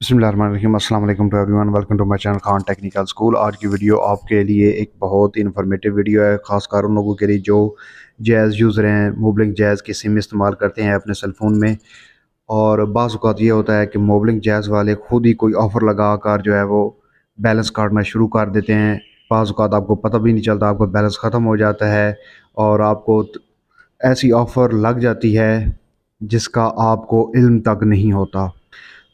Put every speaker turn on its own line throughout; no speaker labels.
بسم اللہ الرحمن الرحیم۔ السلام علیکم to everyone welcome to my channel Khan technical school آج کی ویڈیو آپ کے لیے ایک بہت ہی انفارمیٹیو ویڈیو ہے، خاص کر ان لوگوں کے لیے جو جیز یوزر ہیں۔ موبلنگ جیز کی سم استعمال کرتے ہیں اپنے سیل فون میں۔ اور بعض اوقات یہ ہوتا ہے کہ موبلنگ جیز والے خود ہی کوئی آفر لگا کر جو ہے وہ بیلنس کاٹنا شروع کر دیتے ہیں۔ بعض اوقات آپ کو پتہ بھی نہیں چلتا، آپ کو بیلنس ختم ہو جاتا ہے اور آپ کو ایسی آفر لگ جاتی ہے جس کا آپ کو علم تک نہیں ہوتا۔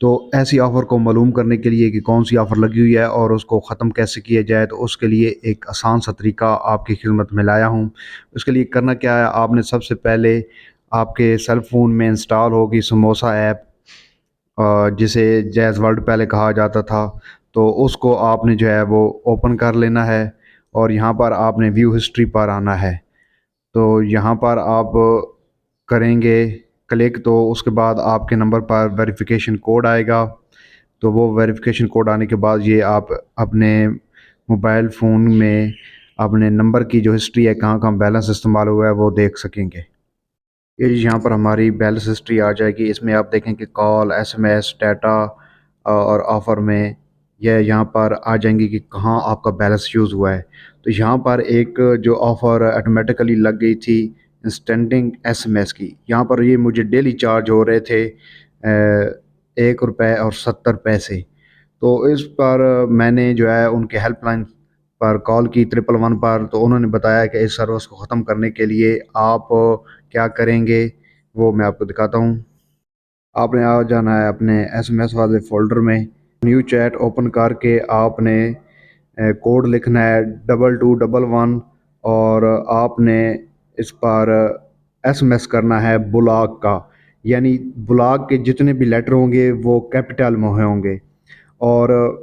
تو ایسی آفر کو معلوم کرنے کے لیے کہ کون سی آفر لگی ہوئی ہے اور اس کو ختم کیسے کیا جائے، تو اس کے لیے ایک آسان سا طریقہ آپ کی خدمت میں لایا ہوں۔ اس کے لیے کرنا کیا ہے، آپ نے سب سے پہلے آپ کے سیل فون میں انسٹال ہوگی سموسا ایپ جسے جیز ورلڈ پہلے کہا جاتا تھا۔ تو اس کو آپ نے جو ہے وہ اوپن کر لینا ہے اور یہاں پر آپ نے ویو ہسٹری پر آنا ہے۔ تو یہاں پر آپ کریں گے کلک تو اس کے بعد آپ کے نمبر پر ویریفیکیشن کوڈ آئے گا۔ تو وہ ویریفیکیشن کوڈ آنے کے بعد یہ آپ اپنے موبائل فون میں اپنے نمبر کی جو ہسٹری ہے، کہاں کہاں بیلنس استعمال ہوا ہے، وہ دیکھ سکیں گے۔ یہ جی یہاں پر ہماری بیلنس ہسٹری آ جائے گی۔ اس میں آپ دیکھیں کہ call S M S data اور آفر میں یہ یہاں پر آ جائیں گی کہ کہاں آپ کا بیلنس یوز ہوا ہے۔ تو یہاں پر ایک جو آفر آٹومیٹیکلی لگ گئی تھی انسٹینڈنگ ایس ایم ایس کی۔ یہاں پر یہ مجھے ڈیلی چارج ہو رہے تھے ایک روپے اور ستر پیسے۔ تو اس پر میں نے جو ہے ان کے ہیلپ لائن پر کال کی ٹرپل ون پر۔ تو انہوں نے بتایا کہ اس سروس کو ختم کرنے کے لیے آپ کیا کریں گے، وہ میں آپ کو دکھاتا ہوں۔ آپ نے آ جانا ہے اپنے ایس ایم ایس والے فولڈر میں۔ نیو چیٹ اوپن کر کے آپ نے کوڈ لکھنا ہے ڈبل ٹو ڈبل ون اور آپ نے اس پر ایس ایم ایس کرنا ہے بلاگ کا۔ یعنی بلاگ کے جتنے بھی لیٹر ہوں گے وہ کیپٹل میں ہوں گے۔ اور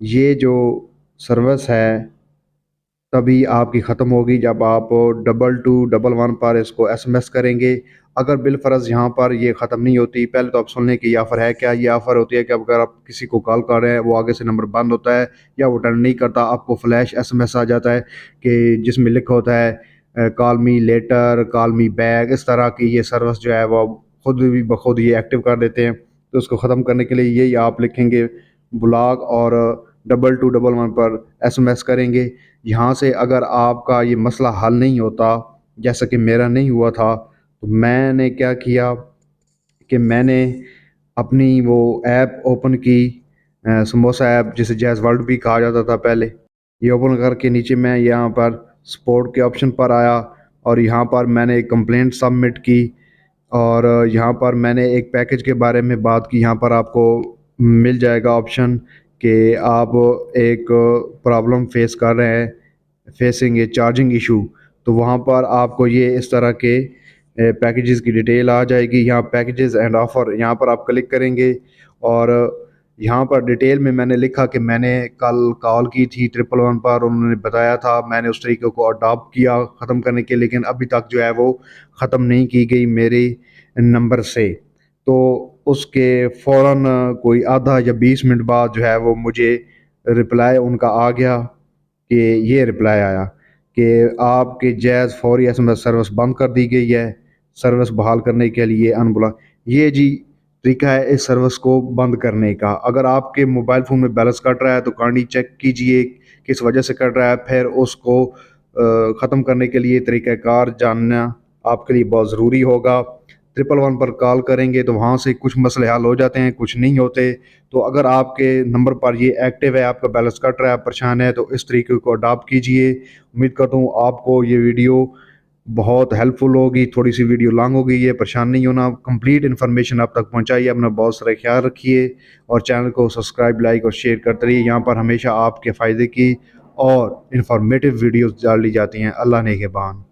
یہ جو سروس ہے، تبھی آپ کی ختم ہوگی جب آپ ڈبل ٹو ڈبل ون پر اس کو ایس ایم ایس کریں گے۔ اگر بالفرض یہاں پر یہ ختم نہیں ہوتی، پہلے تو آپ سن لیں کہ یہ آفر ہے کیا؟ یہ آفر ہوتی ہے کہ اگر آپ کسی کو کال کر رہے ہیں، وہ آگے سے نمبر بند ہوتا ہے یا وہ ٹرن نہیں کرتا، آپ کو فلیش ایس ایم ایس آ جاتا ہے کہ جس میں لکھا ہوتا ہے کال می لیٹر کال می بیگ اس طرح کی یہ سروس جو ہے وہ خود بھی بخود یہ ایکٹیو کر دیتے ہیں۔ تو اس کو ختم کرنے کے لیے یہی آپ لکھیں گے بلاگ اور ڈبل ٹو ڈبل ون پر ایس ایم ایس کریں گے۔ یہاں سے اگر آپ کا یہ مسئلہ حل نہیں ہوتا، جیسا کہ میرا نہیں ہوا تھا، تو میں نے کیا کیا کہ میں نے اپنی وہ ایپ اوپن کی سموسا ایپ جسے جیز ورلڈ بھی کہا جاتا تھا پہلے۔ یہ اوپن کر کے نیچے میں یہاں پر سپورٹ کے آپشن پر آیا اور یہاں پر میں نے ایک کمپلینٹ سبمٹ کی اور یہاں پر میں نے ایک پیکج کے بارے میں بات کی۔ یہاں پر آپ کو مل جائے گا آپشن کہ آپ ایک پرابلم فیس کر رہے ہیں، فیسنگ اے چارجنگ ایشو۔ تو وہاں پر آپ کو یہ اس طرح کے پیکیجز کی ڈیٹیل آ جائے گی۔ یہاں پیکیجز اینڈ آفر یہاں پر آپ کلک کریں گے اور یہاں پر ڈیٹیل میں میں نے لکھا کہ میں نے کل کال کی تھی ٹرپل ون پر، انہوں نے بتایا تھا، میں نے اس طریقے کو اڈاپٹ کیا ختم کرنے کے، لیکن ابھی تک جو ہے وہ ختم نہیں کی گئی میرے نمبر سے۔ تو اس کے فوراً کوئی آدھا یا بیس منٹ بعد جو ہے وہ مجھے رپلائی ان کا آ گیا کہ یہ رپلائی آیا کہ آپ کے جیز فوری ایس ایم ایس سروس بند کر دی گئی ہے، سروس بحال کرنے کے لیے ان بلا یہ جی طریقہ ہے اس سروس کو بند کرنے کا۔ اگر آپ کے موبائل فون میں بیلنس کٹ رہا ہے تو کانڈی چیک کیجیے کس وجہ سے کٹ رہا ہے، پھر اس کو ختم کرنے کے لیے طریقہ کار جاننا آپ کے لیے بہت ضروری ہوگا۔ ٹرپل ون پر کال کریں گے تو وہاں سے کچھ مسئلے حل ہو جاتے ہیں، کچھ نہیں ہوتے۔ تو اگر آپ کے نمبر پر یہ ایکٹیو ہے، آپ کا بیلنس کٹ رہا ہے پریشان ہے تو اس طریقے کو اڈاپٹ کیجیے۔ امید کرتا ہوں آپ کو یہ ویڈیو بہت ہیلپ فل ہوگی، تھوڑی سی ویڈیو لانگ ہو گئی ہے، پریشان نہیں ہونا کمپلیٹ انفارمیشن آپ تک پہنچائیے اپنا بہت سارے خیال رکھیے اور چینل کو سبسکرائب لائک اور شیئر کرتے رہیے۔ یہاں پر ہمیشہ آپ کے فائدے کی اور انفارمیٹیو ویڈیوز ڈال لی جاتی ہیں۔ اللہ نے کے بان۔